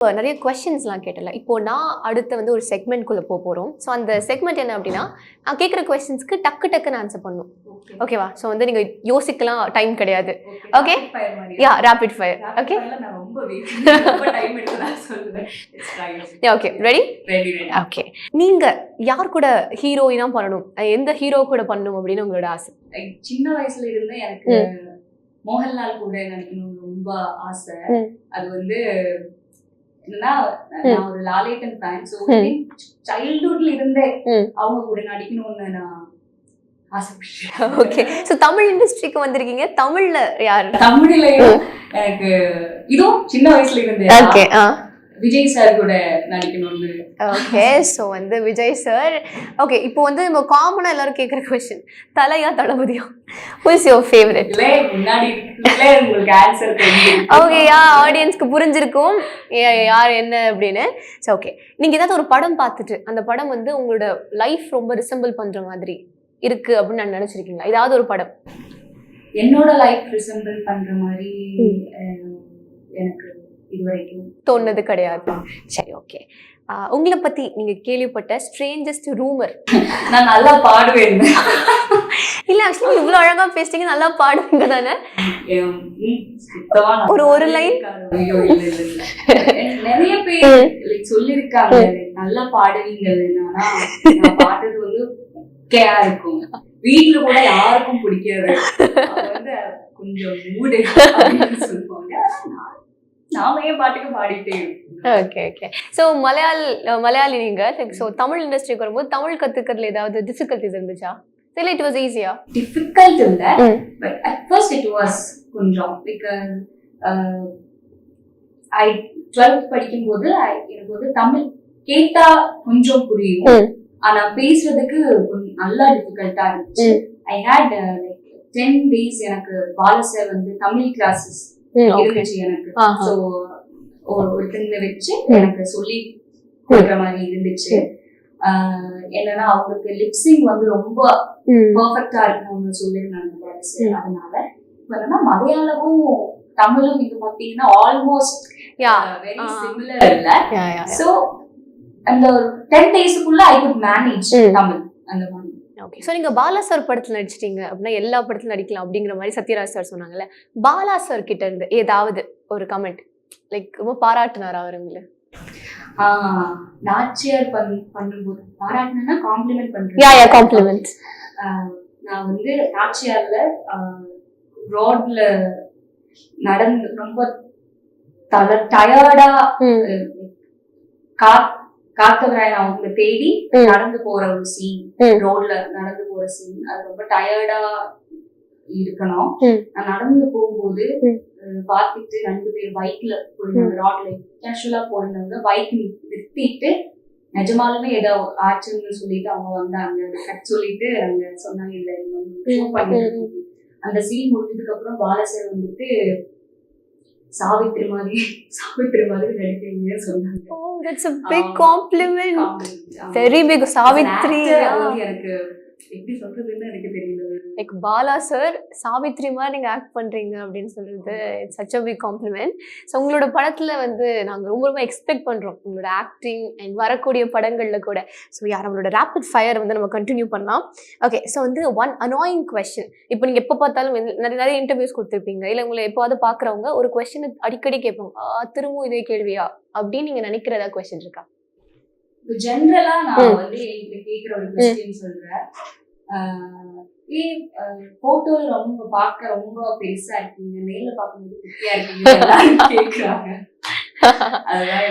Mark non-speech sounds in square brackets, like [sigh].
இப்போ நிறைய கொஸ்டின்ஸ்லாம் கேட்டல இப்போ நான் அடுத்து வந்து ஒரு செக்மெண்ட்குள்ளே போக போகிறோம் ஸோ அந்த செக்மெண்ட் என்ன அப்படின்னா நான் கேட்குற கொஸ்டின்ஸ்க்கு டக்கு டக்குன்னு ஆன்சர் பண்ணும். ஓகேவா ஸோ வந்து நீங்கள் யோசிக்கலாம் டைம் கிடையாது. Okay. Yeah rapid fire okay. Yeah okay ready. Okay நீங்கள் யார் கூட ஹீரோயினா பண்ணணும்? எந்த ஹீரோ கூட பண்ணணும் அப்படின்னு உங்களோட ஆசை? சின்ன வயசுல இருந்து எனக்கு மோகன்லால் கூட நடிக்கணும்னு ரொம்ப ஆசை. அது வந்து என்னன்னா நான் ஒரு லாலேட்டன் ஃபேன் ஸோ. சைல்ட்ஹுட்ல இருந்தே. அவங்க கூட நடிக்கணும்னு நான் ஓகே ஸோ தமிழ் இண்டஸ்ட்ரிக்கு வந்திருக்கீங்க. தமிழ்ல யார்? தமிழ்லயும் எனக்கு இதுவும் சின்ன வயசுல இருந்தே. ஓகே ஆ. விஜய் சார் கூட நடிக்கணும்னு. ஓகே ஸோ வந்து விஜய் சார் ஓகே இப்போ வந்து நம்ம காமனாக எல்லாரும் கேட்குற question Thalaiya தளபதியா? Is your favourite முன்னாடி உங்களுக்கு ஆன்சர் ஓகே யா ஆடியன்ஸ்க்கு புரிஞ்சிருக்கும். யார் என்ன அப்படின்னு. ஸோ ஓகே நீங்கள் ஏதாவது ஒரு படம் பார்த்துட்டு அந்த படம் வந்து உங்களோட லைஃப் ரொம்ப ரிசம்பிள் பண்ணுற மாதிரி இருக்கு அப்படின்னு நான் நினச்சிருக்கீங்களா? ஏதாவது ஒரு படம். என்னோட லைஃப் ரிசம்பிள் பண்ற மாதிரி இது வரைக்கும் தோணுது கிடையாது. சரி ஓகே உங்களை பற்றி நீங்கள் கேள்விப்பட்ட ஸ்ட்ரேஞ்சஸ்ட் ரூமர் நான் நல்லா பாடுவேன். இல்லை ஆக்சுவலி இவ்வளோ அழகாக பேசுறீங்க நல்லா பாடுவீங்க தானே? ஒரு- ஒரு. எனக்கு நிறைய பேர் சொல்லிருக்காங்க நல்லா பாடுவீங்க பாடுறது வந்து கேயா இருக்கும். வீட்ல கூட யாருக்கும் பிடிக்காது. வந்து கொஞ்சம் மூடு சொல்லுவாங்க. நாம ஏன் பாட்டுக்கு பாடிட்டே okay okay so Malayal Malayali நீங்கள் ஸோ தமிழ் இண்டஸ்ட்ரிக்கு வரும்போது தமிழ் கற்றுக்கிறதுல ஏதாவது டிஃபிகல்ட்டிஸ் இருந்துச்சா? இல்லை இட் வாஸ் ஈஸியா டிஃபிகல்ட் இல்ல. But at first it was கொஞ்சம் பிகாஸ் ஐ டுவெல்த் படிக்கும்போது எனக்கு வந்து தமிழ் கேட்டா கொஞ்சம் புரியும். ஆனா பேசுறதுக்கு நல்லா டிஃபிகல்ட்டா இருந்துச்சு. I hate like ten days எனக்கு பாலசர் வந்து தமிழ் கிளாஸஸ் இருந்துச்சு எனக்கு. ஸோ ஒருத்தங்களை வச்சு. எனக்கு சொல்லி கொடுக்குற மாதிரி இருந்துச்சு. என்னன்னா அவங்களுக்கு லிப்சிங் வந்து ரொம்ப பர்ஃபெக்டா இருக்கணும்னு சொல்லியிருந்தாங்க அதனால என்னன்னா மலையாளமும் தமிழும் நீங்க பாத்தீங்கன்னா ஆல்மோஸ்ட் வெரி. சிமிலர் இல்ல. சோ அந்த ஒரு டென் டேஸ்க்குள்ள ஐ குட் மேனேஜ். தமிழ் அந்த மாதிரி. ஓகே ஸோ நீங்கள் பாலா சார் படத்தில் நடிச்சிட்டீங்க அப்படின்னா எல்லா படத்துலையும் நடிக்கலாம் அப்படிங்கிற மாதிரி சத்யராஜ் சார் சொன்னாங்கல்ல. பாலா சார் கிட்ட இருந்து ஏதாவது ஒரு கமெண்ட் லைக் ரொம்ப பாராட்டினாரா அவருங்கள நாச்சியார் பண் பண்ணும்போது பாராட்டினா காம்ப்ளிமெண்ட் பண்றேன் யா யா காம்ப்ளிமெண்ட்ஸ் ஆஹ் நான் வந்து நாச்சியார்ல ரோட்ல நடந்து ரொம்ப டயர்டா காத்தவராயன் அவங்க தேடி. நடந்து போற ஒரு சீன். ரோட்ல நடந்து போற சீன் அது ரொம்ப டயர்டா இருக்கணும். நான் நடந்து போகும்போது பார்த்துட்டு ரெண்டு பேர் பைக்ல போயிருந்தாங்க ரோட்ல கேஷுவலா போயிருந்தவங்க பைக் நிறுத்திட்டு நிஜமாலுமே ஏதோ ஆச்சுன்னு சொல்லிட்டு அவங்க வந்தாங்க. கட் சொல்லிட்டு அங்க சொன்னாங்க இல்ல இவங்க அந்த சீன் முடிஞ்சதுக்கு அப்புறம் பாலசர் வந்துட்டு சாவித்திரி மாதிரி சாவித்திரி மாதிரி நடிக்கிறீங்கன்னு சொன்னாங்க Oh, that's a big compliment. Very big. Savitri எனக்கு எப்படி சொல்றதுன்னு எனக்கு தெரியல. லைக் பாலா சார் சாவித்ரி மாதிரி நீங்கள் ஆக்ட் பண்ணுறீங்க அப்படின்னு சொல்றது it's such a big compliment so உங்களோட படத்தில் வந்து நாங்கள் ரொம்ப ரொம்ப எக்ஸ்பெக்ட் பண்ணுறோம் உங்களோட ஆக்டிங் அண்ட் வரக்கூடிய படங்களில் கூட. ஸோ யார் நம்மளோட ரேபிட் ஃபயர் வந்து நம்ம கண்டினியூ பண்ணலாம். ஓகே ஸோ வந்து ஒன் அனாயிங் கொஸ்டின் இப்போ நீங்கள் எப்போ பார்த்தாலும் நிறைய நிறைய இன்டர்வியூஸ் கொடுத்துருப்பீங்க. இல்லை உங்களை எப்போவாவது பார்க்குறவங்க ஒரு கொஸ்டின் அடிக்கடி கேட்பாங்க. "ஆ, திரும்பவும் இதே கேள்வியா? அப்படின்னு நீங்கள் நினைக்கிற ஏதாவது கொஸ்டின் இருக்கா? ஜென்ரலா நான். வந்து என்கிட்ட கேக்குற ஒரு கொஸ்டின் சொல்றேன் போட்டோல ரொம்ப பார்க்க ரொம்ப பெருசா இருக்கீங்க நேர்ல பார்க்கும்போது குட்டியா இருக்கீங்க கேக்குறாங்க [laughs] அதுதான்